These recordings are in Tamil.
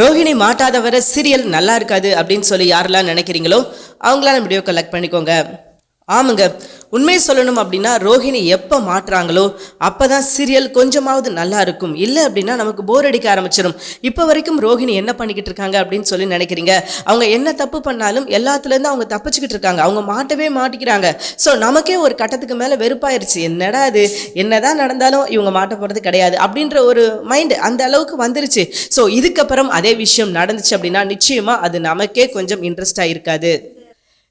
ரோஹிணி மாட்டாதவரை சீரியல் நல்லா இருக்காது அப்படின்னு சொல்லி யாரெல்லாம் நினைக்கிறீங்களோ அவங்களாம் வீடியோ கலெக்ட் பண்ணிக்கோங்க. ஆமாங்க. உண்மையை சொல்லணும் அப்படின்னா ரோஹிணி எப்போ மாட்டுறாங்களோ அப்போ தான் சீரியல் கொஞ்சமாவது நல்லா இருக்கும். இல்லை அப்படின்னா நமக்கு போர் அடிக்க ஆரம்பிச்சிடும் இப்போ வரைக்கும் ரோஹிணி என்ன பண்ணிக்கிட்டு இருக்காங்க அப்படின்னு சொல்லி நினைக்கிறீங்க? அவங்க என்ன தப்பு பண்ணாலும் எல்லாத்துலேருந்து அவங்க தப்பிச்சுக்கிட்டு இருக்காங்க. அவங்க மாட்டவே மாட்டிக்கிறாங்க. ஸோ நமக்கே ஒரு கட்டத்துக்கு மேலே வெறுப்பாயிருச்சு. என்னடா அது என்னதான் நடந்தாலும் இவங்க மாட்ட போகிறது கிடையாது அப்படின்ற ஒரு மைண்டு அந்த அளவுக்கு வந்துருச்சு. ஸோ இதுக்கப்புறம் அதே விஷயம் நடந்துச்சு அப்படின்னா நிச்சயமாக அது நமக்கே கொஞ்சம் இன்ட்ரெஸ்டாக இருக்காது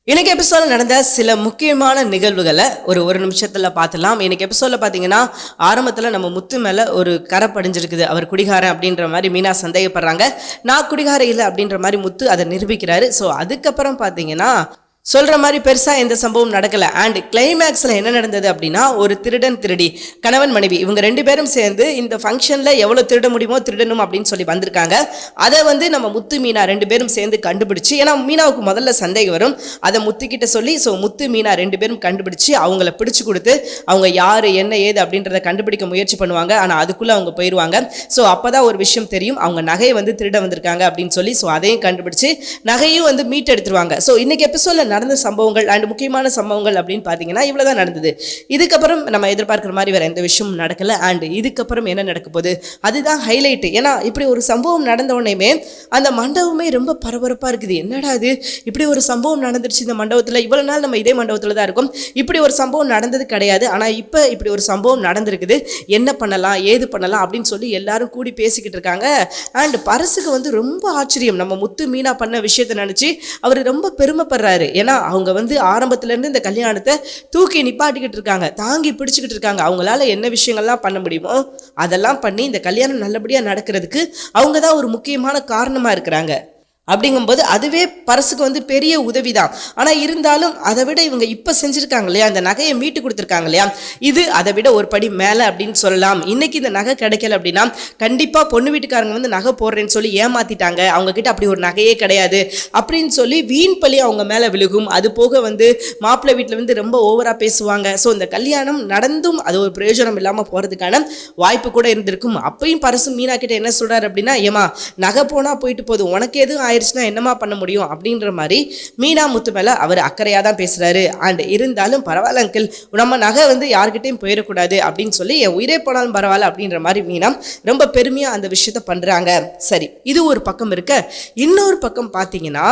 இன்னைக்கு எபிசோட நடந்த சில முக்கியமான நிகழ்வுகளை ஒரு ஒரு நிமிஷத்தில் பார்த்துலாம் இன்னைக்கு எபிசோடில் பார்த்தீங்கன்னா ஆரம்பத்தில் நம்ம முத்து மேலே ஒரு கரை படிஞ்சிருக்குது. அவர் குடிகாரன் அப்படின்ற மாதிரி மீனா சந்தேகப்படுறாங்க. நான் குடிகார இல்லை அப்படின்ற மாதிரி முத்து அதை நிரூபிக்கிறாரு. ஸோ அதுக்கப்புறம் பார்த்தீங்கன்னா சொல்கிற மாதிரி பெருசாக எந்த சம்பவம் நடக்கலை. அண்ட் கிளைமேக்ஸில் என்ன நடந்தது அப்படின்னா ஒரு திருடன் திருடி கணவன் மனைவி இவங்க ரெண்டு பேரும் சேர்ந்து இந்த ஃபங்க்ஷனில் எவ்வளோ திருட முடியுமோ திருடணும் அப்படின்னு சொல்லி வந்திருக்காங்க. அதை வந்து நம்ம முத்து மீனா ரெண்டு பேரும் சேர்ந்து கண்டுபிடிச்சு ஏன்னா மீனாவுக்கு முதல்ல சந்தேகம் வரும். அதை முத்துக்கிட்ட சொல்லி ஸோ முத்து மீனா ரெண்டு பேரும் கண்டுபிடிச்சு அவங்கள பிடிச்சு கொடுத்து அவங்க யார் என்ன ஏது அப்படின்றத கண்டுபிடிக்க முயற்சி பண்ணுவாங்க. ஆனால் அதுக்குள்ளே அவங்க போயிடுவாங்க ஸோ அப்போ தான் ஒரு விஷயம் தெரியும் அவங்க நகையை வந்து திருட வந்திருக்காங்க அப்படின்னு சொல்லி ஸோ அதையும் கண்டுபிடிச்சு நகையும் வந்து மீட் எடுத்துருவாங்க ஸோ இன்னைக்கு எபிசோடில் நடந்த சம்பவங்கள் அண்ட் முக்கியமான சம்பவங்கள் அப்படின்னு பார்த்தீங்கன்னா இவ்வளோ தான் நடந்தது. இதுக்கப்புறம் நம்ம எதிர்பார்க்குற மாதிரி வேறு எந்த விஷயமும் நடக்கலை. அண்ட் இதுக்கப்புறம் என்ன நடக்க போகுது? அதுதான் ஹைலைட்டு ஏன்னா இப்படி ஒரு சம்பவம் நடந்த உடனேமே அந்த மண்டபமே ரொம்ப பரபரப்பாக இருக்குது. என்னடா இது? இப்படி ஒரு சம்பவம் நடந்துருச்சு இந்த மண்டபத்தில். இவ்வளோ நாள் நம்ம இதே மண்டபத்தில் தான் இருக்கோம். இப்படி ஒரு சம்பவம் நடந்தது கிடையாது. ஆனால் இப்போ இப்படி ஒரு சம்பவம் நடந்திருக்குது. என்ன பண்ணலாம்? ஏது பண்ணலாம்? அப்படின்னு சொல்லி எல்லாரும் கூடி பேசிக்கிட்டு இருக்காங்க. அண்ட் பரசுக்கு வந்து ரொம்ப ஆச்சரியம். நம்ம முத்து மீனா பண்ண விஷயத்தை நினச்சி அவர் ரொம்ப பெருமைப்படுறாரு. ஏன்னா அவங்க வந்து ஆரம்பத்துலேருந்து இந்த கல்யாணத்தை தூக்கி நிப்பாட்டிக்கிட்டு இருக்காங்க தாங்கி பிடிச்சிக்கிட்டு இருக்காங்க. அவங்களால என்ன விஷயங்கள்லாம் பண்ண முடியுமோ அதெல்லாம் பண்ணி இந்த கல்யாணம் நல்லபடியாக நடக்கிறதுக்கு அவங்க தான் ஒரு முக்கியமான காரணமாக இருக்கிறாங்க. அப்படிங்கும்போது அதுவே பரசுக்கு வந்து பெரிய உதவி தான் ஆனால் இருந்தாலும் அதை விட இவங்க இப்போ செஞ்சுருக்காங்க இல்லையா? அந்த நகையை மீட்டு கொடுத்துருக்காங்க இல்லையா? இது அதை விட ஒரு படி மேலே அப்படின்னு சொல்லலாம். இன்னைக்கு இந்த நகை கிடைக்கல அப்படின்னா கண்டிப்பாக பொண்ணு வீட்டுக்காரங்க வந்து நகை போடுறேன்னு சொல்லி ஏமாத்திட்டாங்க. அவங்க கிட்ட அப்படி ஒரு நகையே கிடையாது அப்படின்னு சொல்லி வீண் பழி அவங்க மேலே விழுகும். அது போக வந்து மாப்பிள்ளை வீட்டில் வந்து ரொம்ப ஓவராக பேசுவாங்க. ஸோ இந்த கல்யாணம் நடந்தும் அது ஒரு பிரயோஜனம் இல்லாமல் போகிறதுக்கான வாய்ப்பு கூட இருந்திருக்கும். அப்பையும் பரசு மீனா கிட்ட என்ன சொல்கிறார் அப்படின்னா ஏமா நகை போனால் போயிட்டு போதும். உனக்கு எதுவும் ஆயிடுச்சுன்னா என்னமா பண்ண முடியும்? அப்படின்ற மாதிரி மீனா முத்து மேலே அவர் அக்கறையாக தான் பேசுகிறாரு அண்ட் இருந்தாலும் பரவாயில்ல அங்கிள் நம்ம நகை வந்து யார்கிட்டையும் போயிடக்கூடாது அப்படின்னு சொல்லி என் உயிரே போனாலும் பரவாயில்ல அப்படின்ற மாதிரி மீனா ரொம்ப பெருமையாக அந்த விஷயத்த பண்ணுறாங்க சரி இது ஒரு பக்கம் இருக்க. இன்னொரு பக்கம் பார்த்தீங்கன்னா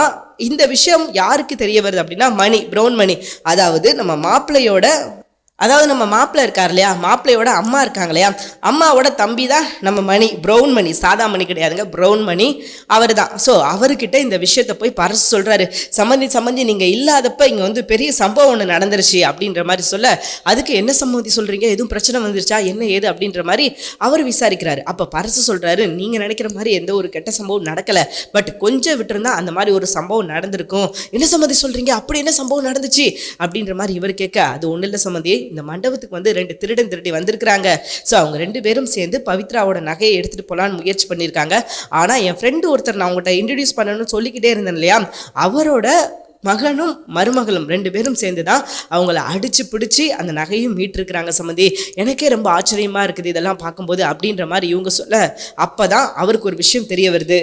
இந்த விஷயம் யாருக்கு தெரிய வருது அப்படின்னா மணி ப்ரௌன் மணி. அதாவது நம்ம மாப்பிள்ளையோட அதாவது நம்ம மாப்பிள்ளை இருக்கார் இல்லையா? மாப்பிள்ளையோட அம்மா இருக்காங்க இல்லையா? அம்மாவோட தம்பி தான் நம்ம மணி. ப்ரௌன் மணி. சாதா மணி கிடையாதுங்க. ப்ரௌன் மணி. அவர் தான் ஸோ அவர்கிட்ட இந்த விஷயத்தை போய் பரசு சொல்கிறாரு சம்மந்தி சம்மந்தி நீங்கள் இல்லாதப்ப இங்கே வந்து பெரிய சம்பவம் ஒன்று நடந்துருச்சு அப்படின்ற மாதிரி சொல்ல அதுக்கு என்ன சம்மந்தி சொல்கிறீங்க எதுவும் பிரச்சனை வந்துருச்சா? என்ன ஏது? அப்படின்ற மாதிரி அவர் விசாரிக்கிறாரு. அப்போ பரசு சொல்கிறாரு நீங்கள் நினைக்கிற மாதிரி எந்த ஒரு கெட்ட சம்பவம் நடக்கலை. பட் கொஞ்சம் விட்டுருந்தா அந்த மாதிரி ஒரு சம்பவம் நடந்திருக்கும். என்ன சம்மந்தி சொல்கிறீங்க அப்படி என்ன சம்பவம் நடந்துச்சு? அப்படின்ற மாதிரி இவர் கேட்க அது ஒன்றும் இல்லை சம்மந்தி. இந்த மண்டபத்துக்கு வந்து ரெண்டு திருடன் திருடி வந்திருக்கிறாங்க. ஸோ அவங்க ரெண்டு பேரும் சேர்ந்து பவித்ராவோட நகையை எடுத்துகிட்டு போகலான்னு முயற்சி பண்ணியிருக்காங்க. ஆனால் என் ஃப்ரெண்டு ஒருத்தர் நான் உங்கள்கிட்ட இன்ட்ரடியூஸ் பண்ணணும்னு சொல்லிக்கிட்டே இருந்தேன் இல்லையா? அவரோட மகனும் மருமகளும் ரெண்டு பேரும் சேர்ந்து தான் அவங்கள அடித்து பிடிச்சி அந்த நகையும் மீட்டிருக்கிறாங்க சம்மந்தி. எனக்கே ரொம்ப ஆச்சரியமாக இருக்குது இதெல்லாம் பார்க்கும்போது அப்படின்ற மாதிரி இவங்க சொல்ல. அப்போ தான் அவருக்கு ஒரு விஷயம் தெரிய வருது.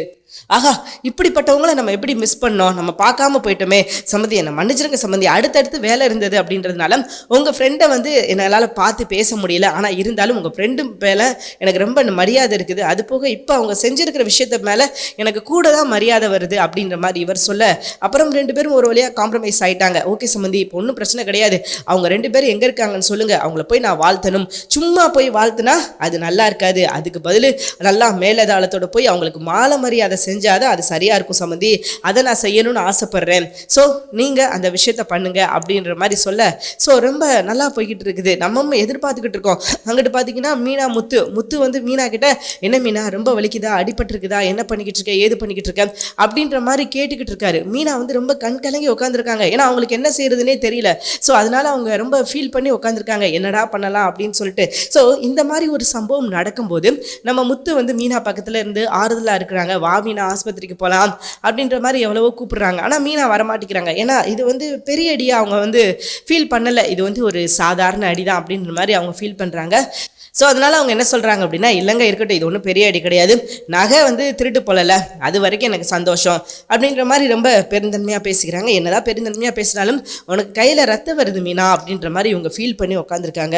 ஆஹா இப்படிப்பட்டவங்களை நம்ம எப்படி மிஸ் பண்ணோம்? நம்ம பார்க்காம போயிட்டோமே. சம்மந்தி என்னை மன்னிச்சிருங்க சம்மந்தி அடுத்தடுத்து வேலை இருந்தது அப்படின்றதுனால உங்கள் ஃப்ரெண்டை வந்து என்னால் பார்த்து பேச முடியல. ஆனால் இருந்தாலும் உங்கள் ஃப்ரெண்டு மேலே எனக்கு ரொம்ப மரியாதை இருக்குது. அது போக இப்போ அவங்க செஞ்சுருக்கிற விஷயத்த மேலே எனக்கு கூட தான் மரியாதை வருது அப்படின்ற மாதிரி இவர் சொல்ல. அப்புறம் ரெண்டு பேரும் ஒரு வழியாக காம்ப்ரமைஸ் ஆயிட்டாங்க. ஓகே சம்மந்தி இப்போ ஒன்றும் பிரச்சனை கிடையாது. அவங்க ரெண்டு பேரும் எங்கே இருக்காங்கன்னு சொல்லுங்கள் அவங்கள போய் நான் வாழ்த்தணும். சும்மா போய் வாழ்த்துனா அது நல்லா இருக்காது. அதுக்கு பதில் நல்லா மேலதாளத்தோட போய் அவங்களுக்கு மாலை மரியாதை செஞ்சாதான் அது சரியாக இருக்கும் சம்மந்தி அதை நான் செய்யணும்னு ஆசைப்பட்றேன். ஸோ நீங்கள் அந்த விஷயத்த பண்ணுங்க அப்படின்ற மாதிரி சொல்ல. ஸோ ரொம்ப நல்லா போய்கிட்டு இருக்குது. நம்ம எதிர்பார்த்துக்கிட்டு இருக்கோம். அங்கிட்டு பார்த்தீங்கன்னா மீனா முத்து. முத்து வந்து மீனா கிட்ட என்ன மீனா ரொம்ப வலிக்குதா? அடிபட்டுருக்குதா? என்ன பண்ணிக்கிட்டு இருக்க? ஏது பண்ணிக்கிட்டு இருக்க? அப்படின்ற மாதிரி கேட்டுக்கிட்டு இருக்காரு. மீனா வந்து ரொம்ப கண் கலங்கி உட்காந்துருக்காங்க ஏன்னா அவங்களுக்கு என்ன செய்யறதுனே தெரியல. ஸோ அதனால அவங்க ரொம்ப ஃபீல் பண்ணி உட்காந்துருக்காங்க என்னடா பண்ணலாம்? அப்படின்னு சொல்லிட்டு. ஸோ இந்த மாதிரி ஒரு சம்பவம் நடக்கும்போது நம்ம முத்து வந்து மீனா பக்கத்தில் இருந்து ஆறுதலாக இருக்கிறாங்க. வாவி மீனா ஆஸ்பத்திரிக்கு போகலாம் அப்படின்ற மாதிரி எவ்வளவோ கூப்பிடுறாங்க. ஆனால் மீனா வரமாட்டேங்கிறாங்க. ஏன்னா இது வந்து பெரிய அடியாக அவங்க வந்து ஃபீல் பண்ணலை. இது வந்து ஒரு சாதாரண அடி தான் அப்படின்ற மாதிரி அவங்க ஃபீல் பண்ணுறாங்க ஸோ அதனால் அவங்க என்ன சொல்கிறாங்க அப்படின்னா இல்லைங்க இருக்கட்டும் இது ஒன்றும் பெரிய அடி கிடையாது. நகை வந்து திருட்டு போலலை அது வரைக்கும் எனக்கு சந்தோஷம். அப்படின்ற மாதிரி ரொம்ப பெருந்தன்மையாக பேசிக்கிறாங்க. என்னதான் பெருந்தன்மையாக பேசினாலும் உனக்கு கையில் ரத்தம் வருது மீனா அப்படின்ற மாதிரி இவங்க ஃபீல் பண்ணி உட்காந்துருக்காங்க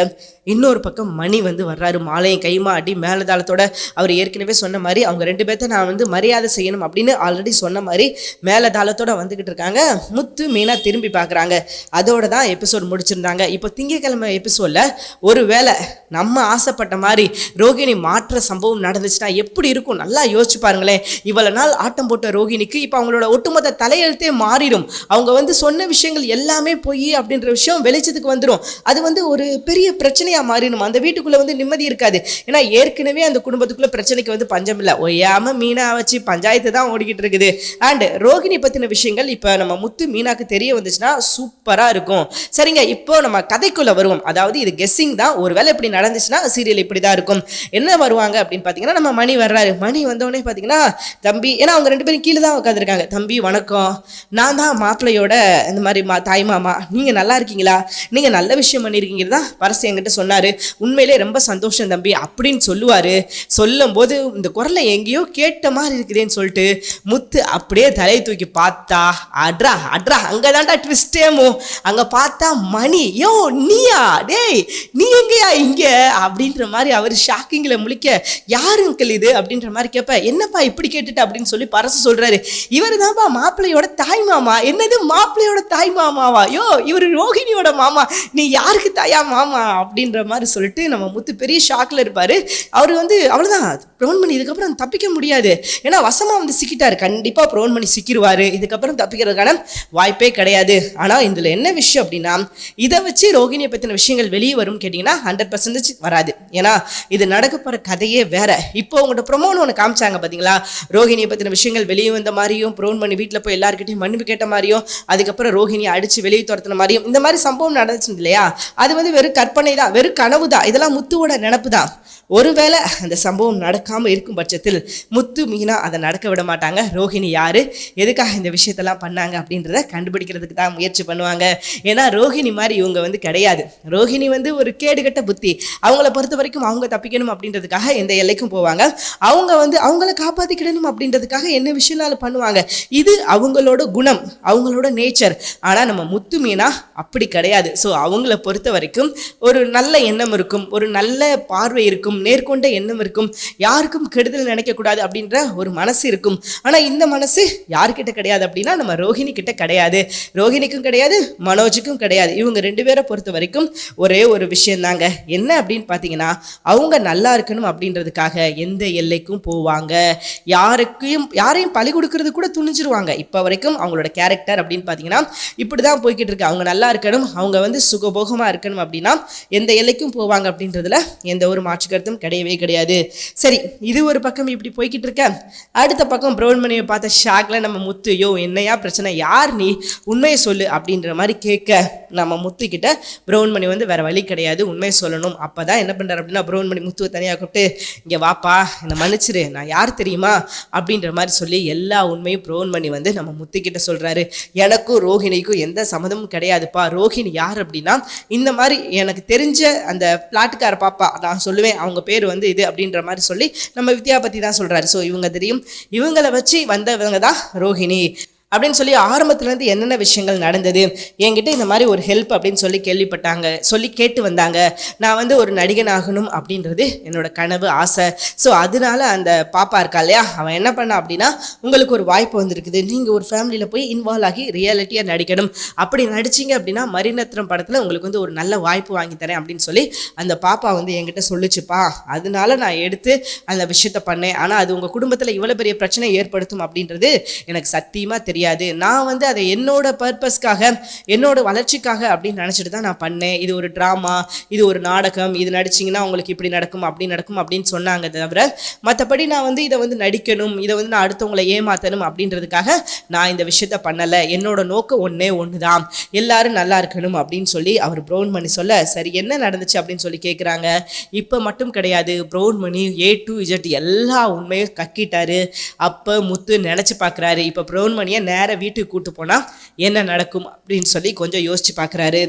இன்னொரு பக்கம் மணி வந்து வர்றாரு. மாலையும் கைமா அடி மேலதாளத்தோட அவர் ஏற்கனவே சொன்ன மாதிரி அவங்க ரெண்டு பேர்த்த நான் வந்து மரியாதை செய்யணும் அப்படின்னு ஆல்ரெடி சொன்ன மாதிரி மேலதாளத்தோட வந்துக்கிட்டு இருக்காங்க. முத்து மீனா திரும்பி பார்க்குறாங்க அதோட தான் எபிசோட் முடிச்சிருந்தாங்க. இப்போ திங்கக்கிழமை எபிசோடில் ஒரு வேளை நம்ம ஆசை ஆசைப்பட்ட மாதிரி ரோகிணி மாற்ற சம்பவம் நடந்துச்சுன்னா எப்படி இருக்கும்? நல்லா யோசிச்சு பாருங்களேன். இவ்வளோ நாள் ஆட்டம் போட்ட ரோகிணிக்கு இப்போ அவங்களோட ஒட்டுமொத்த தலையெழுத்தே மாறிடும். அவங்க வந்து சொன்ன விஷயங்கள் எல்லாமே போய் அப்படின்ற விஷயம் வெளிச்சத்துக்கு வந்துடும் அது வந்து ஒரு பெரிய பிரச்சனையாக மாறிடும். அந்த வீட்டுக்குள்ளே வந்து நிம்மதி இருக்காது. ஏன்னா ஏற்கனவே அந்த குடும்பத்துக்குள்ளே பிரச்சனைக்கு வந்து பஞ்சம் இல்லை. ஒய்யாமல் மீனா வச்சு பஞ்சாயத்து தான் ஓடிக்கிட்டு இருக்குது. அண்ட் ரோகிணி பற்றின விஷயங்கள் இப்போ நம்ம முத்து மீனாக்கு தெரிய வந்துச்சுன்னா சூப்பராக இருக்கும். சரிங்க இப்போ நம்ம கதைக்குள்ளே வருவோம். அதாவது இது கெஸ்ஸிங் தான். ஒருவேளை இப்படி நடந்துச்சுன்னா சீரியல் இப்படி தான் இருக்கும். என்ன வருவாங்க அப்படின்னு பார்த்தீங்கன்னா நம்ம மணி வர்றாரு. மணி வந்தோடனே பார்த்தீங்கன்னா தம்பி ஏன்னா அவங்க ரெண்டு பேரும் கீழே தான் உட்காந்துருக்காங்க தம்பி வணக்கம். நான் தான் மாப்பிள்ளையோட இந்த மாதிரி மா தாய் மாமா. நீங்கள் நல்லா இருக்கீங்களா? நீங்கள் நல்ல விஷயம் பண்ணியிருக்கீங்க தான் பரசு என்கிட்ட சொன்னார். உண்மையிலே ரொம்ப சந்தோஷம் தம்பி அப்படின்னு சொல்லுவார். சொல்லும்போது இந்த குரலை எங்கேயோ கேட்ட மாதிரி இருக்குதேன்னு சொல்லிட்டு முத்து அப்படியே தலையை தூக்கி பார்த்தா அட்ரா அட்ரா அங்கே தான்டா ட்விஸ்டேமோ அங்கே பார்த்தா மணி யோ நீயா? டேய் நீ எங்கேயா இங்கே? அப்படி அப்படின்ற மாதிரி அவர் ஷாக்கிங்கில் முழிக்க யாரு அங்கிள் இது? அப்படின்ற மாதிரி கேட்ப என்னப்பா இப்படி கேட்டுட்டு? அப்படின்னு சொல்லி பரசு சொல்கிறாரு இவர் தான்ப்பா மாப்பிள்ளையோட தாய் மாமா. என்னது மாப்பிள்ளையோட தாய் மாமாவா? யோ இவர் ரோஹிணியோட மாமா. நீ யாருக்கு தாயா மாமா? அப்படின்ற மாதிரி சொல்லிட்டு நம்ம முத்து பெரிய ஷாக்கில் இருப்பார். அவர் வந்து அவ்வளோதான் ப்ரௌன் பண்ணி இதுக்கப்புறம் தப்பிக்க முடியாது. ஏன்னா வசமாக வந்து சிக்கிட்டாரு. கண்டிப்பாக ப்ரௌன் பண்ணி சிக்கிடுவாரு இதுக்கப்புறம் தப்பிக்கிறதுக்கான வாய்ப்பே கிடையாது. ஆனால் இதில் என்ன விஷயம் அப்படின்னா இதை வச்சு ரோகிணியை பற்றின விஷயங்கள் வெளியே வரும் கேட்டிங்கன்னா ஹண்ட்ரட் பர்சன்டேஜ் வராது. ஏன்னா இது நடக்க போகிற கதையே வேற. இப்போ உங்கள்கிட்ட ப்ரொமோன்னு ஒன்று காமிச்சாங்க பார்த்தீங்களா ரோஹிணியை பற்றின விஷயங்கள் வெளியே வந்த மாதிரியும் ப்ரோன் பண்ணி வீட்டில் போய் எல்லாருக்கிட்டையும் மன்னிப்பு கேட்ட மாதிரியும் அதுக்கப்புறம் ரோஹிணியை அடித்து வெளியே துரத்துன மாதிரியும் இந்த மாதிரி சம்பவம் நடந்துச்சு இல்லையா? அது வந்து வெறும் கற்பனை தான் வெறும் கனவு தான் இதெல்லாம் முத்துவோட நினப்பு தான் ஒருவேளை அந்த சம்பவம் நடக்காமல் இருக்கும் பட்சத்தில் முத்து மீனா அதை நடக்க விட மாட்டாங்க. ரோஹிணி யாரு? எதுக்காக இந்த விஷயத்தெல்லாம் பண்ணாங்க அப்படின்றத கண்டுபிடிக்கிறதுக்கு தான் முயற்சி பண்ணுவாங்க. ஏன்னா ரோஹிணி மாதிரி இவங்க வந்து கிடையாது. ரோஹிணி வந்து ஒரு கேடுகட்ட புத்தி. அவங்கள பொறுத்த வரைக்கும் அவங்க தப்பிக்கணும் அப்படின்றதுக்காக எந்த எல்லைக்கும் போவாங்க. அவங்க வந்து அவங்கள காப்பாற்றிக்கிடணும் அப்படின்றதுக்காக என்ன விஷயம்னாலும் பண்ணுவாங்க. இது அவங்களோட குணம் அவங்களோட நேச்சர் ஆனால் நம்ம முத்து மீனா அப்படி கிடையாது. ஸோ அவங்கள பொறுத்த வரைக்கும் ஒரு நல்ல எண்ணம் இருக்கும் ஒரு நல்ல பார்வை இருக்கும். நேர்கொண்ட எண்ணம் இருக்கும். யாருக்கும் கெடுதல் நினைக்கக்கூடாது அப்படின்ற ஒரு மனசு இருக்கும். ஆனால் இந்த மனசு யார்கிட்ட கிடையாது அப்படின்னா நம்ம ரோஹிணி கிட்ட கிடையாது. ரோஹிணிக்கும் கிடையாது மனோஜுக்கும் கிடையாது. இவங்க ரெண்டு பேரை பொறுத்த வரைக்கும் ஒரே ஒரு விஷயம் தாங்க என்ன அப்படின்னு பார்த்தீங்கன்னா அவங்க நல்லா இருக்கணும் அப்படின்றதுக்காக எந்த எல்லைக்கும் போவாங்க. யாருக்கையும் யாரையும் பழி கொடுக்கறது கூட துணிஞ்சிருவாங்க. இப்போ வரைக்கும் அவங்களோட கேரக்டர் அப்படின்னு பார்த்தீங்கன்னா இப்படி தான் போய்கிட்டு இருக்கு. அவங்க நல்லா இருக்கணும் அவங்க வந்து சுகபோகமாக இருக்கணும் அப்படின்னா எந்த எல்லைக்கும் போவாங்க அப்படின்றதுல எந்த ஒரு மாற்று கருத்தும் கிடையவே கிடையாது. சரி இது ஒரு பக்கம் இப்படி போய்கிட்டு இருக்க. அடுத்த பக்கம் பிரவுன்மணியை பார்த்த ஷாக்ல நம்ம முத்து யோ என்னையா பிரச்சனை? யார் நீ? உண்மையை சொல்லு அப்படின்ற மாதிரி கேட்க நம்ம முத்துக்கிட்ட பிரவுன்மணி வந்து வேற வழி கிடையாது உண்மையை சொல்லணும். அப்பதான் என்ன பண்ணுறாரு அப்படின்னா பிரவுன்மணி முத்துவை தனியாக கூப்பிட்டு இங்கே வாப்பா என்னை மன்னிச்சிரு நான் யார் தெரியுமா? அப்படின்ற மாதிரி சொல்லி எல்லா உண்மையும் பிரவுன்மணி வந்து நம்ம முத்துக்கிட்ட சொல்கிறாரு எனக்கும் ரோஹிணிக்கும் எந்த சம்மதமும் கிடையாதுப்பா. ரோஹிணி யார் அப்படின்னா இந்த மாதிரி எனக்கு தெரிஞ்ச அந்த பிளாட்டுக்கார பாப்பா நான் சொல்லுவேன் அவங்க பேர் வந்து இது அப்படின்ற மாதிரி சொல்லி நம்ம வித்யா பத்தி தான் சொல்றாரு. ஸோ இவங்க தெரியும். இவங்களை வச்சு வந்தவங்க தான் ரோஹிணி. அப்படின்னு சொல்லி ஆரம்பத்துலேருந்து என்னென்ன விஷயங்கள் நடந்தது? என்கிட்ட இந்த மாதிரி ஒரு ஹெல்ப் அப்படின்னு சொல்லி கேள்விப்பட்டாங்க. சொல்லி கேட்டு வந்தாங்க. நான் வந்து ஒரு நடிகன் ஆகணும் அப்படின்றது என்னோட கனவு ஆசை. ஸோ அதனால அந்த பாப்பா இருக்கா இல்லையா? அவன் என்ன பண்ணா அப்படின்னா உங்களுக்கு ஒரு வாய்ப்பு வந்திருக்குது. நீங்கள் ஒரு ஃபேமிலியில் போய் இன்வால்வ் ஆகி ரியாலிட்டியாக நடிக்கணும். அப்படி நடிச்சிங்க அப்படின்னா மரிநத்திரம் படத்தில் உங்களுக்கு வந்து ஒரு நல்ல வாய்ப்பு வாங்கி தரேன் அப்படின்னு சொல்லி அந்த பாப்பா வந்து என்கிட்ட சொல்லுச்சுப்பா. அதனால நான் எடுத்து அந்த விஷயத்த பண்ணேன். ஆனால் அது உங்கள் குடும்பத்தில் இவ்வளோ பெரிய பிரச்சனை ஏற்படுத்தும் அப்படின்றது எனக்கு சத்தியமாக தெரியும் முடியாது நான் வந்து அதை என்னோட பர்பஸ்க்காக என்னோட வளர்ச்சிக்காக அப்படின்னு நினச்சிட்டு தான் நான் பண்ணேன். இது ஒரு ட்ராமா இது ஒரு நாடகம் இது நடிச்சிங்கன்னா உங்களுக்கு இப்படி நடக்கும் அப்படி நடக்கும் அப்படின்னு சொன்னாங்க தவிர மற்றபடி நான் வந்து இதை வந்து நடிக்கணும் இதை வந்து நான் அடுத்தவங்களை ஏமாற்றணும் அப்படின்றதுக்காக நான் இந்த விஷயத்த பண்ணலை. என்னோட நோக்கம் ஒன்றே ஒன்று தான் எல்லாரும் நல்லா இருக்கணும் அப்படின்னு சொல்லி அவர் ப்ரௌன் மணி சொல்ல சரி என்ன நடந்துச்சு? அப்படின்னு சொல்லி கேட்குறாங்க இப்போ மட்டும் கிடையாது. Brown money A to Z எல்லா உண்மையும் கக்கிட்டாரு. அப்போ முத்து நினச்சி பார்க்குறாரு இப்போ ப்ரௌன் மணியை நேராக வீட்டுக்கு கூட்டு போனால் என்ன நடக்கும் அப்படின்னு சொல்லி கொஞ்சம் யோசித்து பார்க்குறாரு.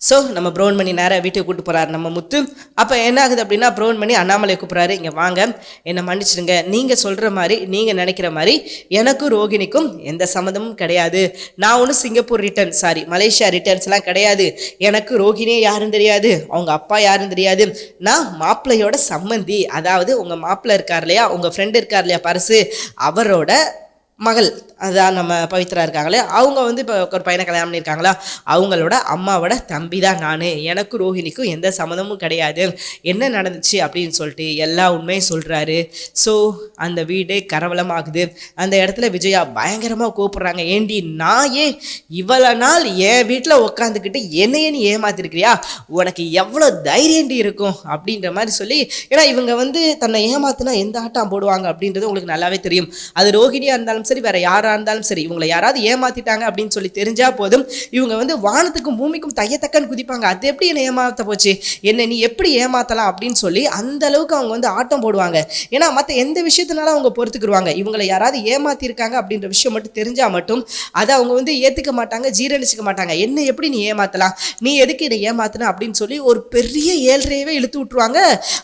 ஸோ நம்ம ப்ரௌன் பண்ணி நேராக வீட்டுக்கு கூப்பிட்டு போகிறாரு நம்ம முத்து. அப்போ என்ன ஆகுது அப்படின்னா ப்ரௌன் மணி அண்ணாமலை கூப்பிட்றாரு. இங்கே வாங்க. என்னை மன்னிச்சிடுங்க. நீங்கள் சொல்கிற மாதிரி நீங்கள் நினைக்கிற மாதிரி எனக்கும் ரோகிணிக்கும் எந்த சம்மந்தமும் கிடையாது. நான் ஒன்றும் சிங்கப்பூர் ரிட்டர்ன் சாரி மலேசியா ரிட்டர்ன்ஸ்லாம் கிடையாது. எனக்கு ரோகிணியே யாரும் தெரியாது. அவங்க அப்பா யாரும் தெரியாது. நான் மாப்பிள்ளையோட சம்மந்தி அதாவது உங்கள் மாப்பிள்ளை இருக்கார் இல்லையா? உங்கள் ஃப்ரெண்டு இருக்கார் இல்லையா? பரிசு. அவரோட மகள் அதான் நம்ம பவித்ரா இருக்காங்களே அவங்க வந்து இப்போ ஒரு பையனை கல்யாணம் பண்ணியிருக்காங்களா? அவங்களோட அம்மாவோட தம்பி தான் நான். எனக்கும் ரோஹிணிக்கும் எந்த சம்மந்தமும் கிடையாது. என்ன நடந்துச்சு அப்படின்னு சொல்லிட்டு எல்லா உண்மையும் சொல்கிறாரு ஸோ அந்த வீடு கரவலமாகுது. அந்த இடத்துல விஜயா பயங்கரமாக கூப்பிட்றாங்க. ஏண்டி நான் ஏன் இவ்வளோ நாள் என் வீட்டில் உட்காந்துக்கிட்டு என்னையே நீ ஏமாத்திருக்கிறியா? உனக்கு எவ்வளோ தைரியண்டி இருக்கும்? அப்படின்ற மாதிரி சொல்லி ஏன்னா இவங்க வந்து தன்னை ஏமாத்தினா எந்த ஆட்டம் போடுவாங்க அப்படின்றது உங்களுக்கு நல்லாவே தெரியும். அது ரோஹிணியாக இருந்தாலும் சரி வேற யாராக இருந்தாலும் சரி இவங்களை யாராவது ஏமாத்திட்டாங்க அப்படின்னு சொல்லி தெரிஞ்சா போதும். இவங்க வந்து வானத்துக்கும் பூமிக்கும் தையத்தக்கன்னு குதிப்பாங்க. அது எப்படி என்னை ஏமாத்த போச்சு? என்ன நீ எப்படி ஏமாத்தலாம் அப்படின்னு சொல்லி அந்த அளவுக்கு அவங்க வந்து ஆட்டம் போடுவாங்க. ஏன்னா மற்ற எந்த விஷயத்தினாலும் அவங்க பொறுத்துக்குருவாங்க. இவங்களை யாராவது ஏமாத்திருக்காங்க அப்படின்ற விஷயம் மட்டும் தெரிஞ்சா மட்டும் அதை அவங்க வந்து ஏத்துக்க மாட்டாங்க ஜீரணிச்சுக்க மாட்டாங்க. என்ன எப்படி நீ ஏமாத்தலாம்? நீ எதுக்கு என்னை ஏமாத்தின அப்படின்னு சொல்லி ஒரு பெரிய ஏழ்றையவே இழுத்து விட்டுருவாங்க.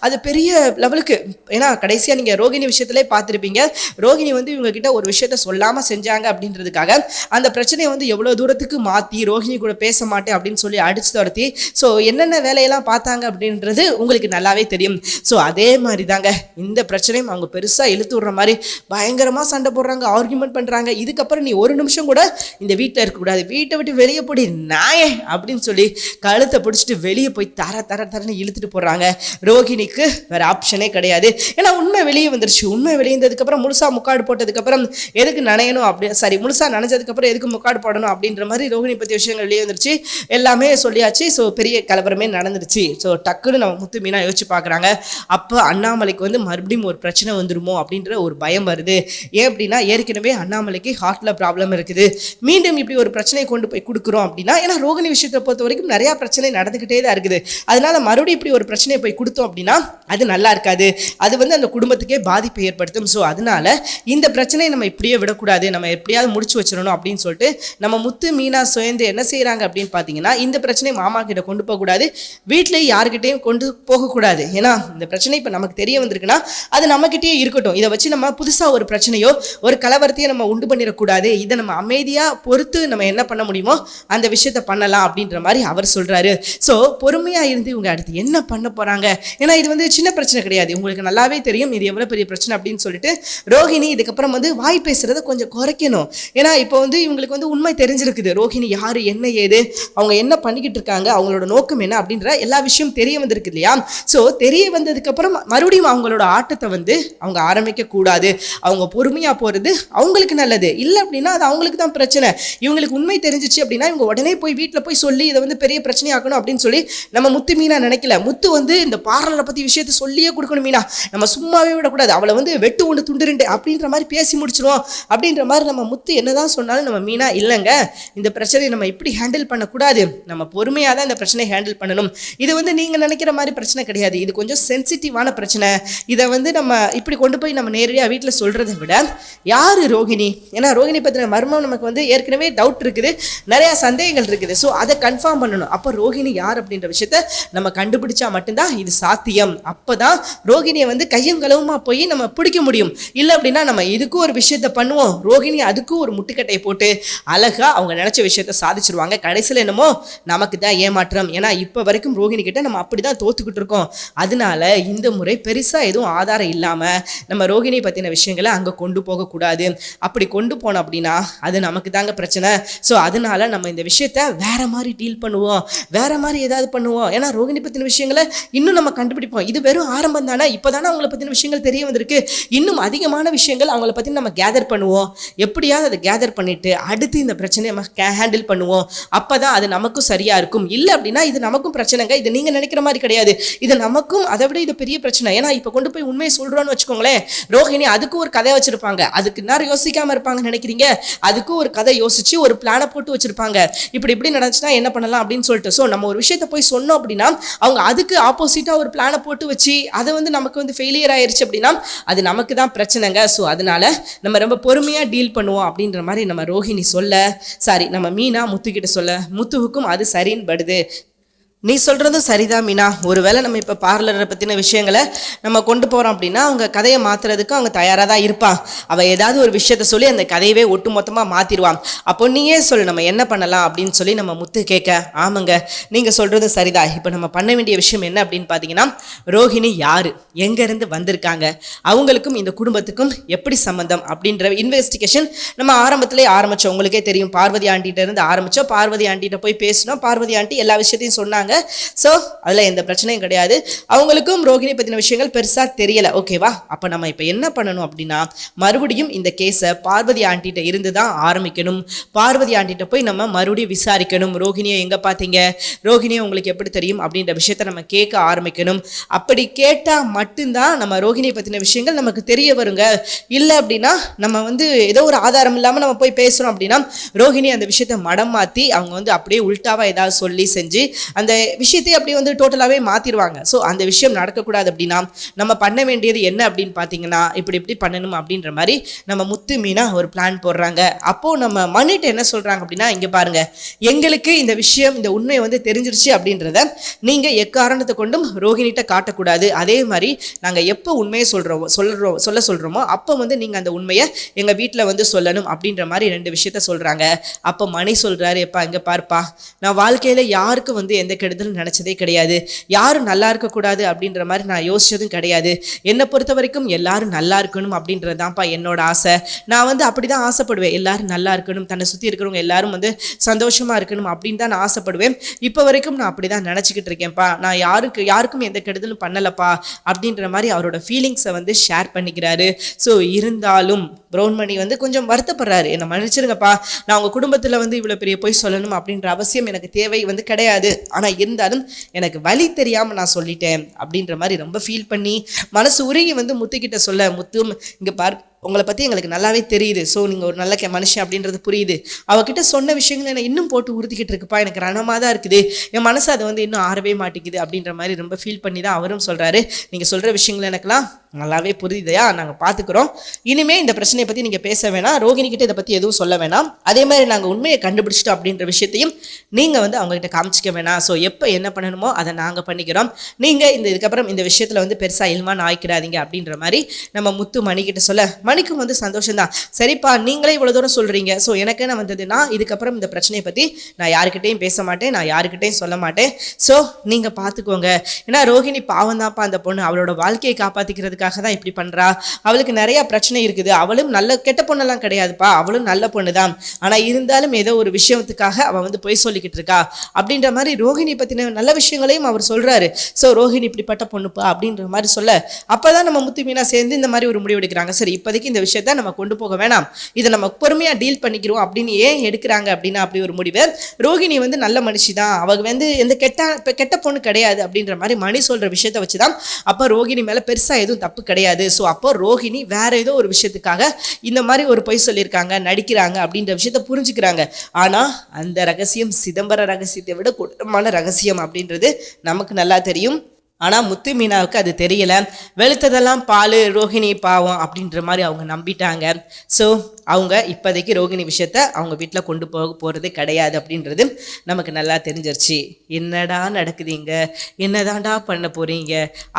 அது பெரிய லெவலுக்கு ஏன்னா கடைசியாக நீங்கள் ரோகிணி விஷயத்திலே பார்த்துருப்பீங்க. ரோகிணி வந்து இவங்க கிட்ட ஒரு விஷயத்த சொல்லாமல் செஞ்சாங்க அப்படின்றதுக்காக அந்த பிரச்சனையை வந்து எவ்வளோ தூரத்துக்கு மாற்றி ரோஹிணி கூட பேச மாட்டேன் அப்படின்னு சொல்லி அடிச்சு துரத்தி ஸோ என்னென்ன வேலையெல்லாம் பார்த்தாங்க அப்படின்றது உங்களுக்கு நல்லாவே தெரியும். ஸோ அதே மாதிரி தாங்க இந்த பிரச்சனையும் அவங்க பெருசாக இழுத்து விடுற மாதிரி பயங்கரமாக சண்டை போடுறாங்க ஆர்குமெண்ட் பண்ணுறாங்க இதுக்கப்புறம் நீ ஒரு நிமிஷம் கூட இந்த வீட்டில் இருக்கக்கூடாது வீட்டை விட்டு வெளியே போடி நாயே அப்படின்னு சொல்லி கழுத்தை பிடிச்சிட்டு வெளியே போய் தர தர தரன்னு இழுத்துட்டு போடுறாங்க. ரோகிணிக்கு வேற ஆப்ஷனே கிடையாது. ஏன்னா உண்மை வெளியே வந்துருச்சு. உண்மை வெளியே வந்ததுக்கப்புறம் முழுசாக முக்காடு போட்டதுக்கப்புறம் எதுக்கு நனையணும் அப்படி சாரி முழுசா நனைஞ்சதுக்கப்புறம் எதுக்கு முக்காடு போடணும் அப்படின்ற மாதிரி ரோகிணி பற்றி விஷயங்கள் வெளியே வந்துருச்சு. எல்லாமே சொல்லியாச்சு. ஸோ பெரிய கலவரமே நடந்துருச்சு. ஸோ டக்குன்னு நம்ம முத்து மீனா யோசிச்சு பார்க்குறாங்க அப்போ அண்ணாமலைக்கு வந்து மறுபடியும் ஒரு பிரச்சனை வந்துருமோ அப்படின்ற ஒரு பயம் வருது. ஏன் அப்படின்னா ஏற்கனவே அண்ணாமலைக்கு ஹார்ட்டில் ப்ராப்ளம் இருக்குது. மீண்டும் இப்படி ஒரு பிரச்சனையை கொண்டு போய் கொடுக்குறோம் அப்படின்னா ஏன்னா ரோகிணி விஷயத்தை பொறுத்த வரைக்கும் நிறையா பிரச்சனை நடந்துக்கிட்டே தான் இருக்குது. அதனால மறுபடியும் இப்படி ஒரு பிரச்சனையை போய் கொடுத்தோம் அப்படின்னா அது நல்லா இருக்காது. அது வந்து அந்த குடும்பத்துக்கே பாதிப்பை ஏற்படுத்தும். ஸோ அதனால இந்த பிரச்சனையை நம்ம இப்படியே அப்படியே விடக்கூடாது. நம்ம எப்படியாவது முடிச்சு வச்சிடணும் அப்படின்னு சொல்லிட்டு நம்ம முத்து மீனா சுயந்து என்ன செய்கிறாங்க அப்படின்னு பார்த்தீங்கன்னா இந்த பிரச்சனையை மாமா கிட்ட கொண்டு போகக்கூடாது. வீட்டிலேயே யாருக்கிட்டையும் கொண்டு போகக்கூடாது. ஏன்னா இந்த பிரச்சனை இப்போ நமக்கு தெரிய வந்திருக்குன்னா அது நம்மக்கிட்டேயே இருக்கட்டும். இதை வச்சு நம்ம புதுசாக ஒரு பிரச்சனையோ ஒரு கலவரத்தையோ நம்ம உண்டு பண்ணிடக்கூடாது. இதை நம்ம அமைதியாக பொறுத்து நம்ம என்ன பண்ண முடியுமோ அந்த விஷயத்த பண்ணலாம் அப்படின்ற மாதிரி அவர் சொல்கிறாரு ஸோ பொறுமையாக இருந்து இவங்க அடுத்து என்ன பண்ண போகிறாங்க ஏன்னா இது வந்து சின்ன பிரச்சனை கிடையாது. உங்களுக்கு நல்லாவே தெரியும். இது எவ்வளோ பெரிய பிரச்சனை அப்படின்னு சொல்லிட்டு ரோஹிணி இதுக்கப்புறம் வந்து வாய் பேச பேசுகிறத கொஞ்சம் குறைக்கணும். ஏன்னா இப்போ வந்து இவங்களுக்கு வந்து உண்மை தெரிஞ்சிருக்குது. ரோஹிணி யார்? என்ன ஏது? அவங்க என்ன பண்ணிக்கிட்டு இருக்காங்க? அவங்களோட நோக்கம் என்ன? அப்படின்ற எல்லா விஷயம் தெரிய வந்திருக்கு இல்லையா? ஸோ தெரிய வந்ததுக்கப்புறம் மறுபடியும் அவங்களோட ஆட்டத்தை வந்து அவங்க ஆரம்பிக்கக்கூடாது அவங்க பொறுமையாக போகிறது அவங்களுக்கு நல்லது. இல்லை அப்படின்னா அது அவங்களுக்கு தான் பிரச்சனை. இவங்களுக்கு உண்மை தெரிஞ்சிச்சு அப்படின்னா இவங்க உடனே போய் வீட்டில் போய் சொல்லி இதை வந்து பெரிய பிரச்சனையாக்கணும் அப்படின்னு சொல்லி நம்ம முத்து மீனா நினைக்கல. முத்து வந்து இந்த பார்லரை பற்றி விஷயத்த சொல்லியே கொடுக்கணும் மீனா. நம்ம சும்மாவே விடக்கூடாது. அவளை வந்து வெட்டு ஒன்று துண்டு ரெண்டு அப்படின்ற மாதிரி பேசி முடிச்சிருவோம். அப்படின்ற மாதிரி நம்ம முத்து என்னதான் சொன்னாலும் நம்ம மீனா இல்லைங்க இந்த பிரச்சனையை நம்ம இப்படி ஹேண்டில் பண்ணக்கூடாது. நம்ம பொறுமையாக தான் இந்த பிரச்சனையை ஹேண்டில் பண்ணணும். இது வந்து நீங்கள் நினைக்கிற மாதிரி பிரச்சனை கிடையாது. இது கொஞ்சம் சென்சிட்டிவான பிரச்சனை. இதை வந்து நம்ம இப்படி கொண்டு போய் நம்ம நேரடியாக வீட்டில் சொல்கிறத விட யார் ரோகிணி? ஏன்னா ரோகிணி பற்றின மர்மம் நமக்கு வந்து ஏற்கனவே டவுட் இருக்குது. நிறையா சந்தேகங்கள் இருக்குது. ஸோ அதை கன்ஃபார்ம் பண்ணணும். அப்போ ரோகிணி யார் அப்படின்ற விஷயத்த நம்ம கண்டுபிடிச்சா மட்டும்தான் இது சாத்தியம். அப்போ தான் ரோகிணியை வந்து கையும் களவுமா போய் நம்ம பிடிக்க முடியும். இல்லை அப்படின்னா நம்ம இதுக்கும் ஒரு விஷயத்த பண்ணுவோம். ரோகிணி அதுக்கும் ஒரு முட்டுக்கட்டையை போட்டு அழகாக அவங்க நினச்ச விஷயத்த சாதிச்சிருவாங்க. கடைசியில் என்னமோ நமக்கு தான் ஏமாற்றம். ஏன்னா இப்போ வரைக்கும் ரோஹிணி கிட்ட நம்ம அப்படி தான் தோத்துக்கிட்டு இருக்கோம். அதனால இந்த முறை பெருசாக எதுவும் ஆதாரம் இல்லாமல் நம்ம ரோஹிணி பற்றின விஷயங்களை அங்கே கொண்டு போகக்கூடாது. அப்படி கொண்டு போனோம் அப்படின்னா அது நமக்கு தாங்க பிரச்சனை. ஸோ அதனால நம்ம இந்த விஷயத்த வேற மாதிரி டீல் பண்ணுவோம். வேற மாதிரி ஏதாவது பண்ணுவோம். ஏன்னா ரோகிணி பற்றின விஷயங்களை இன்னும் நம்ம கண்டுபிடிப்போம். இது வெறும் ஆரம்பம் தானே இப்போ தானே அவங்கள பற்றின விஷயங்கள் தெரிய வந்திருக்கு. இன்னும் அதிகமான விஷயங்கள் அவங்கள பற்றி நம்ம கேதர் பண்ணுவோம். எப்படியாவது அதை கேதர் பண்ணிட்டு அடுத்து இந்த பிரச்சனையை நம்ம ஹேண்டில் பண்ணுவோம். அப்போ தான் அது நமக்கும் சரியாக இருக்கும். இல்லை அப்படின்னா இது நமக்கும் பிரச்சனைங்க. இது நீங்கள் நினைக்கிற மாதிரி கிடையாது. இது நமக்கும் அதை விட இது பெரிய பிரச்சனை. ஏன்னா இப்போ கொண்டு போய் உண்மையை சொல்கிறோன்னு வச்சுக்கோங்களேன். ரோஹிணி அதுக்கும் ஒரு கதை வச்சிருப்பாங்க. அதுக்கு நேரம் யோசிக்காம இருப்பாங்கன்னு நினைக்கிறீங்க? அதுக்கும் ஒரு கதை யோசிச்சு ஒரு பிளானை போட்டு வச்சிருப்பாங்க. இப்படி இப்படி நடந்துச்சுன்னா என்ன பண்ணலாம் அப்படின்னு சொல்லிட்டு. ஸோ நம்ம ஒரு விஷயத்தை போய் சொன்னோம் அப்படின்னா அவங்க அதுக்கு ஆப்போசிட்டாக ஒரு பிளானை போட்டு வச்சு அதை வந்து நமக்கு வந்து ஃபெயிலியர் ஆயிடுச்சு அப்படின்னா அது நமக்கு தான் பிரச்சனைங்க. ஸோ அதனால நம்ம ரொம்ப பொறுமையாக டீல் பண்ணுவோம் அப்படின்ற மாதிரி நம்ம ரோஹிணி சொல்ல சாரி நம்ம மீனா முத்துக்கிட்ட சொல்ல முத்துவுக்கும் அது சரின்னு படுது. நீ சொல்கிறதும் சரிதான் மீனா. ஒருவேளை நம்ம இப்போ பார்லரை பற்றின விஷயங்களை நம்ம கொண்டு போகிறோம் அப்படின்னா அவங்க கதையை மாற்றுறதுக்கு அவங்க தயாராக தான் இருப்பான். அவள் ஏதாவது ஒரு விஷயத்த சொல்லி அந்த கதையவே ஒட்டு மொத்தமாக மாற்றிடுவான் அப்போ நீயே சொல்லு நம்ம என்ன பண்ணலாம் அப்படின்னு சொல்லி நம்ம முத்து கேட்க ஆமாங்க நீங்கள் சொல்கிறதும் சரிதான். இப்போ நம்ம பண்ண வேண்டிய விஷயம் என்ன அப்படின்னு பார்த்தீங்கன்னா ரோஹிணி யார்? எங்கேருந்து வந்திருக்காங்க? அவங்களுக்கும் இந்த குடும்பத்துக்கும் எப்படி சம்மந்தம் அப்படின்ற இன்வெஸ்டிகேஷன் நம்ம ஆரம்பத்திலே ஆரம்பித்தோம் உங்களுக்கே தெரியும் பார்வதி ஆண்டிகிட்ட இருந்து ஆரம்பித்தோம் பார்வதி ஆண்டிகிட்ட போய் பேசினோம். பார்வதி ஆண்டி எல்லா விஷயத்தையும் சொன்னாங்க. ஸோ அதில் எந்த பிரச்சனையும் கிடையாது. அவங்களுக்கும் ரோகிணி பற்றின விஷயங்கள் பெருசாக தெரியலை. ஓகேவா அப்போ நம்ம இப்போ என்ன பண்ணணும் அப்படின்னா மறுபடியும் இந்த கேஸை பார்வதி ஆண்டிகிட்ட இருந்து தான் ஆரம்பிக்கணும். பார்வதி ஆண்டிகிட்ட போய் நம்ம மறுபடியும் விசாரிக்கணும். ரோகிணியை எங்கே பார்த்தீங்க ரோகிணியை உங்களுக்கு எப்படி தெரியும்? அப்படின்ற விஷயத்த நம்ம கேட்க ஆரம்பிக்கணும். அப்படி கேட்டால் மட்டும்தான் நம்ம ரோகிணியை பற்றின விஷயங்கள் நமக்கு தெரிய வருங்க. இல்லை அப்படின்னா நம்ம வந்து ஏதோ ஒரு ஆதாரம் இல்லாமல் நம்ம போய் பேசுகிறோம் அப்படின்னா ரோஹிணி அந்த விஷயத்தை மடம் மாற்றி அவங்க வந்து அப்படியே உல்ட்டாவாக ஏதாவது சொல்லி செஞ்சு அந்த விஷயத்தையே அப்படியே வந்து டோட்டலாகவே மாற்றிடுவாங்க ஸோ அந்த விஷயம் நடக்கக்கூடாது அப்படின்னா நம்ம பண்ண வேண்டியது என்ன அப்படின்னு பார்த்தீங்கன்னா இப்படி இப்படி பண்ணணும் அப்படின்ற மாதிரி நம்ம முத்து மீனா ஒரு பிளான் போடுறாங்க. அப்போது நம்ம மண்ணிட்ட என்ன சொல்கிறாங்க அப்படின்னா இங்கே பாருங்க எங்களுக்கு இந்த விஷயம் இந்த உண்மை வந்து தெரிஞ்சிருச்சு அப்படின்றத நீங்கள் எக்காரணத்தை கொண்டும் ரோஹிணிட்ட காட்டக்கூடாது. அதே மாதிரி நாங்கள் எப்போ உண்மையை சொல்கிறோமோ சொல்கிறோம் சொல்ல சொல்கிறோமோ அப்போ வந்து நீங்கள் அந்த உண்மையை எங்கள் வீட்டில் வந்து சொல்லணும் அப்படின்ற மாதிரி ரெண்டு விஷயத்த சொல்கிறாங்க அப்போ மணி சொல்கிறாரு எப்பா இங்கே பார்ப்பா நான் வாழ்க்கையில் யாருக்கும் வந்து எந்த கெடுதல் நினச்சதே கிடையாது. யாரும் நல்லா இருக்கக்கூடாது அப்படின்ற மாதிரி நான் யோசிச்சதும் கிடையாது. என்னை பொறுத்த வரைக்கும் எல்லாரும் நல்லா இருக்கணும் அப்படின்றது தான்ப்பா என்னோட ஆசை. நான் வந்து அப்படி தான் ஆசைப்படுவேன். எல்லாரும் நல்லா இருக்கணும். தன்னை சுற்றி இருக்கிறவங்க எல்லாரும் வந்து சந்தோஷமாக இருக்கணும் அப்படின்னு தான் நான் ஆசைப்படுவேன். இப்போ வரைக்கும் நான் அப்படி தான் நினச்சிக்கிட்டு இருக்கேன்ப்பா. நான் யாருக்கு யாருக்கும் எந்த கெடுதலும் பண்ணலப்பா அப்படின்ற மாதிரி அவரோட ஃபீலிங்ஸை வந்து ஷேர் பண்ணிக்கிறாரு. ஸோ இருந்தாலும் ப்ரௌன்மணி வந்து கொஞ்சம் வருத்தப்படுறாரு. என்னை மன்னிச்சிருங்கப்பா. நான் உங்கள் குடும்பத்தில் வந்து இவ்வளோ பெரிய போய் சொல்லணும் அப்படின்ற அவசியம் எனக்கு தேவை வந்து கிடையாது. ஆனால் இருந்தாலும் எனக்கு வழி தெரியாமல் நான் சொல்லிட்டேன் அப்படின்ற மாதிரி ரொம்ப ஃபீல் பண்ணி மனசு உருகி வந்து முத்துக்கிட்ட சொல்ல முத்தும் இங்கே பார் உங்களை பற்றி எங்களுக்கு நல்லாவே தெரியுது. ஸோ நீங்கள் ஒரு நல்ல மனுஷன் அப்படின்றது புரியுது. அவகிட்ட சொன்ன விஷயங்கள் என்னை இன்னும் போட்டு உறுத்திக்கிட்டு இருக்குப்பா. எனக்கு ரணமாக தான் இருக்குது. என் மனசு அதை வந்து இன்னும் ஆறவே மாட்டேங்குது அப்படின்ற மாதிரி ரொம்ப ஃபீல் பண்ணி தான் அவரும் சொல்கிறாரு நீங்கள் சொல்கிற விஷயங்கள் எனக்கெல்லாம் நல்லாவே புரியுதையா? நாங்கள் பார்த்துக்குறோம் இனிமேல் இந்த பிரச்சனையை பற்றி நீங்கள் பேச வேணாம். ரோகிணிக்கிட்ட இதை பற்றி எதுவும் சொல்ல வேணாம். அதே மாதிரி நாங்கள் உண்மையை கண்டுபிடிச்சிட்டோம் அப்படின்ற விஷயத்தையும் நீங்கள் வந்து அவங்ககிட்ட காமிச்சிக்க வேணாம். ஸோ எப்போ என்ன பண்ணணுமோ அதை நாங்கள் பண்ணிக்கிறோம். நீங்கள் இந்த இதுக்கப்புறம் இந்த விஷயத்தில் வந்து பெருசாக இல்மான் ஆய்க்கிறாதீங்க அப்படின்ற மாதிரி நம்ம முத்து மணிக்கிட்ட சொல்ல மணிக்கும் வந்து சந்தோஷம் தான் சரிப்பா நீங்களே இவ்வளோ தூரம் சொல்கிறீங்க ஸோ எனக்கு என்ன வந்ததுன்னா இதுக்கப்புறம் இந்த பிரச்சனையை பற்றி நான் யாருக்கிட்டையும் பேச மாட்டேன் நான் யாருக்கிட்டையும் சொல்ல மாட்டேன். ஸோ நீங்கள் பார்த்துக்கோங்க ஏன்னா ரோஹிணி பாவம் தான்ப்பா அந்த பொண்ணு. அவளோட வாழ்க்கையை காப்பாற்றிக்கிறதுக்காக தான் இப்படி பண்ணுறா அவளுக்கு நிறையா பிரச்சனை இருக்குது. அவளும் நல்ல கெட்ட பொண்ணெல்லாம் கிடையாதுப்பா. அவளும் நல்ல பொண்ணு தான் ஆனால் இருந்தாலும் ஏதோ ஒரு விஷயத்துக்காக அவள் வந்து பொய் சொல்லிக்கிட்டு இருக்கா. அப்படின்ற மாதிரி ரோஹிணி பற்றின நல்ல விஷயங்களையும் அவர் சொல்கிறாரு ஸோ ரோஹிணி இப்படிப்பட்ட பொண்ணுப்பா அப்படின்ற மாதிரி சொல்ல. அப்போ தான் நம்ம முத்து மீனா சேர்ந்து இந்த மாதிரி ஒரு முடிவு எடுக்கிறாங்க. சரி இப்போதைக்கு இந்த விஷயத்த நம்ம கொண்டு போக வேணாம். இதை நம்ம பொறுமையாக டீல் பண்ணிக்கிறோம் அப்படின்னு ஏன் எடுக்கிறாங்க அப்படின்னா அப்படி ஒரு முடிவு. ரோகிணி வந்து நல்ல மனுஷி தான் அவங்க வந்து எந்த கெட்ட இப்போ கெட்ட பொண்ணு கிடையாது அப்படின்ற மாதிரி மணி சொல்கிற விஷயத்த வச்சு தான் அப்போ ரோகிணி மேலே பெருசாக எதுவும் தப்பு கிடையாது. ஸோ அப்போ ரோகிணி வேற ஏதோ ஒரு விஷயத்துக்காக இந்த மாதிரி ஒரு பொய் சொல்லியிருக்காங்க நடிக்கிறாங்க அப்படின்ற விஷயத்த புரிஞ்சுக்கிறாங்க. ஆனால் அந்த ரகசியம் சிதம்பர ரகசியத்தை விட கொடூரமான ரகசியம் அப்படின்றது நமக்கு நல்லா தெரியும். ஆனால் முத்து மீனாவுக்கு அது தெரியல. வெளுத்ததெல்லாம் பால் ரோஹிணி பாவம் அப்படின்ற மாதிரி அவங்க நம்பிட்டாங்க. ஸோ அவங்க இப்போதைக்கு ரோகிணி விஷயத்த அவங்க வீட்டில் கொண்டு போக போகிறது கிடையாது அப்படின்றது நமக்கு நல்லா தெரிஞ்சிருச்சு. என்னடா நடக்குதுங்க என்னதான்டா பண்ண போகிறீங்க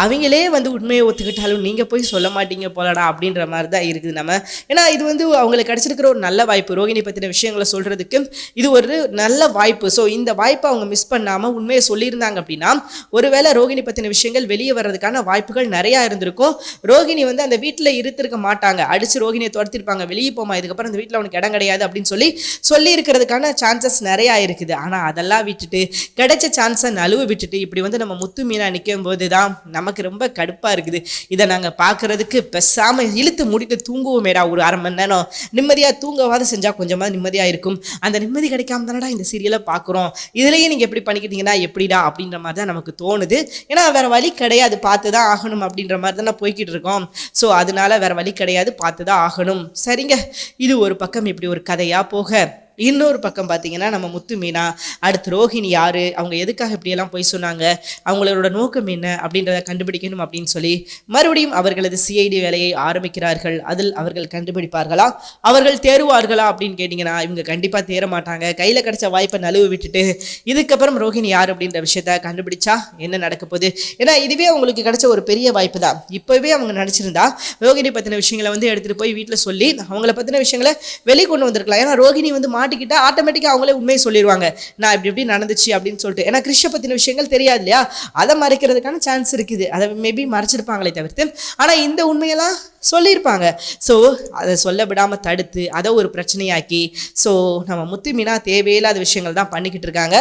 அவங்களே வந்து உண்மையை ஒத்துக்கிட்டாலும் நீங்கள் போய் சொல்ல மாட்டீங்க போலடா அப்படின்ற மாதிரி தான் இருக்குது நம்ம. ஏன்னா இது வந்து அவங்களுக்கு கிடச்சிருக்கிற ஒரு நல்ல வாய்ப்பு ரோகிணி பற்றின விஷயங்களை சொல்கிறதுக்கு இது ஒரு நல்ல வாய்ப்பு. ஸோ இந்த வாய்ப்பை அவங்க மிஸ் பண்ணாமல் உண்மையை சொல்லியிருந்தாங்க அப்படின்னா ஒருவேளை ரோகிணி பற்றின விஷயங்கள் வெளியே வர்றதுக்கான வாய்ப்புகள் நிறையா இருந்திருக்கும். ரோகிணி வந்து அந்த வீட்டில் இருத்திருக்க மாட்டாங்க. அடிச்சு ரோகிணியை துரத்திருப்பாங்க. வெளியே போமா இதுக்கப்புறம் அந்த வீட்டில் அவனுக்கு இடம் கிடையாது அப்படின்னு சொல்லி சொல்லி இருக்கிறதுக்கான சான்சஸ் நிறையா இருக்குது. ஆனால் அதெல்லாம் விட்டுட்டு கிடைச்ச சான்ஸை நழுவு விட்டுட்டு இப்படி வந்து நம்ம முத்து மீனா நிற்கும் போது தான் நமக்கு ரொம்ப கடுப்பாக இருக்குது. இதை நாங்கள் பார்க்குறதுக்கு பெசாமல் இழுத்து முடித்து தூங்குவோமேடா ஒரு அரை மணி நேரம். நிம்மதியாக தூங்கவாது செஞ்சால் கொஞ்சமாக நிம்மதியாக இருக்கும். அந்த நிம்மதி கிடைக்காம தானடா இந்த சீரியலை பார்க்குறோம். இதுலேயே நீங்கள் எப்படி பண்ணிக்கிட்டீங்கன்னா எப்படிடா அப்படின்ற மாதிரி தான் நமக்கு தோணுது. ஏன்னா வேற வழி கிடையாது பார்த்து தான் ஆகணும் அப்படின்ற மாதிரி தான் போய்கிட்டு இருக்கோம். ஸோ அதனால வேற வழி கிடையாது பார்த்து தான் ஆகணும். சரிங்க. இது ஒரு பக்கம் இப்படி ஒரு கதையாக போக. இன்னொரு பக்கம் பார்த்தீங்கன்னா நம்ம முத்து மீனா அடுத்து ரோஹிணி யாரு அவங்க எதுக்காக இப்படியெல்லாம் போய் சொன்னாங்க அவங்களோட நோக்கம் என்ன அப்படின்றத கண்டுபிடிக்கணும் அப்படின்னு சொல்லி மறுபடியும் அவர்களது சிஐடி வேலையை ஆரம்பிக்கிறார்கள். அதில் அவர்கள் கண்டுபிடிப்பார்களா? அவர்கள் தேருவார்களா அப்படின்னு கேட்டிங்கன்னா இவங்க கண்டிப்பாக தேர மாட்டாங்க கையில் கிடச்ச வாய்ப்பை நழுவு விட்டுட்டு இதுக்கப்புறம் ரோஹிணி யார் அப்படின்ற விஷயத்த கண்டுபிடிச்சா என்ன நடக்க போகுது? ஏன்னா இதுவே அவங்களுக்கு கிடைச்ச ஒரு பெரிய வாய்ப்பு தான். இப்போவே அவங்க நினச்சிருந்தா ரோஹிணி பற்றின விஷயங்களை வந்து எடுத்துகிட்டு போய் வீட்டில் சொல்லி அவங்கள பற்றின விஷயங்களை வெளிக்கொண்டு வந்திருக்கலாம். ஏன்னா ரோஹிணி வந்து மாட்டிக்கிட்டால் ஆட்டோமேட்டிக்காக அவங்களே உண்மையை சொல்லிடுவாங்க நான் இப்படி இப்படி நடந்துச்சு அப்படின்னு சொல்லிட்டு. ஏன்னா கிருஷ்ண பற்றின விஷயங்கள் தெரியாது இல்லையா? அதை மறைக்கிறதுக்கான சான்ஸ் இருக்குது. அதை மேபி மறைச்சிருப்பாங்களே தவிர்த்து. ஆனால் இந்த உண்மையெல்லாம் சொல்லியிருப்பாங்க. ஸோ அதை சொல்ல விடாமல் தடுத்து அதை ஒரு பிரச்சனையாக்கி ஸோ நம்ம முத்து மீனா தேவையில்லாத விஷயங்கள் தான் பண்ணிக்கிட்டு இருக்காங்க.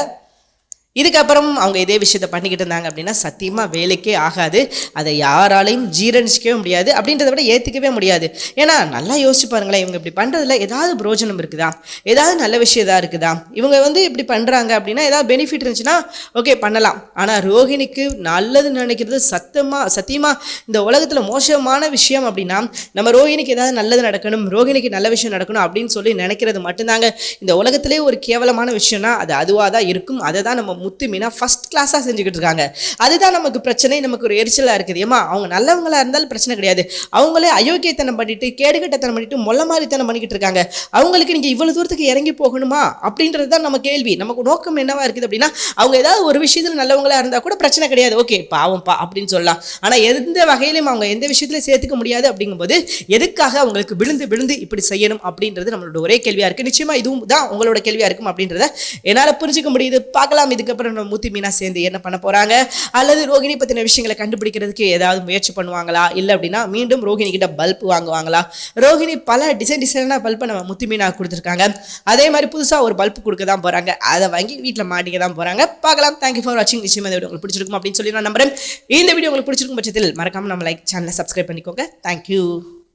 இதுக்கப்புறம் அவங்க இதே விஷயத்த பண்ணிக்கிட்டு இருந்தாங்க அப்படின்னா சத்தியமாக வேலைக்கே ஆகாது. அதை யாராலையும் ஜீரணிச்சிக்கவே முடியாது. அப்படின்றத விட ஏற்றுக்கவே முடியாது. ஏன்னா நல்லா யோசிச்சு பாருங்களேன் இவங்க இப்படி பண்ணுறதுல ஏதாவது பிரோஜனம் இருக்குதா? ஏதாவது நல்ல விஷயம் தான் இருக்குதா? இவங்க வந்து இப்படி பண்ணுறாங்க அப்படின்னா ஏதாவது பெனிஃபிட் இருந்துச்சுன்னா ஓகே பண்ணலாம். ஆனால் ரோஹிணிக்கு நல்லது நினைக்கிறது சத்தமாக சத்தியமாக இந்த உலகத்தில் மோசமான விஷயம் அப்படின்னா நம்ம ரோஹிணிக்கு ஏதாவது நல்லது நடக்கணும் ரோஹிணிக்கு நல்ல விஷயம் நடக்கணும் அப்படின்னு சொல்லி நினைக்கிறது மட்டும்தாங்க. இந்த உலகத்திலே ஒரு கேவலமான விஷயம்னா அது அதுவாக தான் இருக்கும். அதை தான் நம்ம முத்து மீனா ஃபஸ்ட் கிளாஸாக செஞ்சுக்கிட்டு இருக்காங்க. அதுதான் நமக்கு பிரச்சனை நமக்கு ஒரு எரிச்சலாக இருக்குது. ஏமா அவங்க நல்லவங்களாக இருந்தாலும் பிரச்சனை கிடையாது. அவங்களே அயோக்கியத்தனம் பண்ணிட்டு கேடுகட்டத்தனம் பண்ணிட்டு மொல்ல மாதிரித்தனம் பண்ணிக்கிட்டு இருக்காங்க. அவங்களுக்கு நீங்கள் இவ்வளோ தூரத்துக்கு இறங்கி போகணுமா? அப்படின்றது தான் நம்ம கேள்வி. நமக்கு நோக்கம் என்னவா இருக்குது அப்படின்னா அவங்க ஏதாவது ஒரு விஷயத்தில் நல்லவங்களாக இருந்தால் கூட பிரச்சனை கிடையாது. ஓகே பாவம்ப்பா அப்படின்னு சொல்லலாம். ஆனால் எந்த வகையிலையும் அவங்க எந்த விஷயத்திலையும் சேர்த்துக்க முடியாது அப்படிங்கும்போது எதுக்காக அவங்களுக்கு விழுந்து விழுந்து இப்படி செய்யணும் அப்படின்றது நம்மளோட ஒரே கேள்வியாக இருக்குது நிச்சயமாக இதுவும் தான் உங்களோட கேள்வியாக இருக்கும் அப்படின்றத என்னால் புரிஞ்சுக்க முடியுது. பார்க்கலாம் இதுக்கு அதுக்கப்புறம் நம்ம மீனா சேர்ந்து என்ன பண்ண போகிறாங்க அல்லது ரோகிணி பற்றின விஷயங்களை கண்டுபிடிக்கிறதுக்கு ஏதாவது முயற்சி பண்ணுவாங்களா? இல்லை அப்படின்னா மீண்டும் ரோகிணி கிட்ட பல்ப் வாங்குவாங்களா? ரோகிணி பல டிசைன் டிசைனாக பல்பை நம்ம முத்து மீனா கொடுத்துருக்காங்க. அதே மாதிரி புதுசாக ஒரு பல்ப் கொடுக்க தான் போகிறாங்க அதை வாங்கி வீட்டில் மாட்டிக்க தான் போகிறாங்க பார்க்கலாம். தேங்க்யூ ஃபார் வாட்சிங் நிச்சயமாக இந்த வீடியோ உங்களுக்கு பிடிச்சிருக்கும் அப்படின்னு சொல்லி நான் நம்புறேன். இந்த வீடியோ உங்களுக்கு பிடிச்சிருக்கும் பட்சத்தில் மறக்காம நம்ம லைக் சேனலை சப்ஸ்கிரைப் பண்ணிக்கோங்க. தேங்க்யூ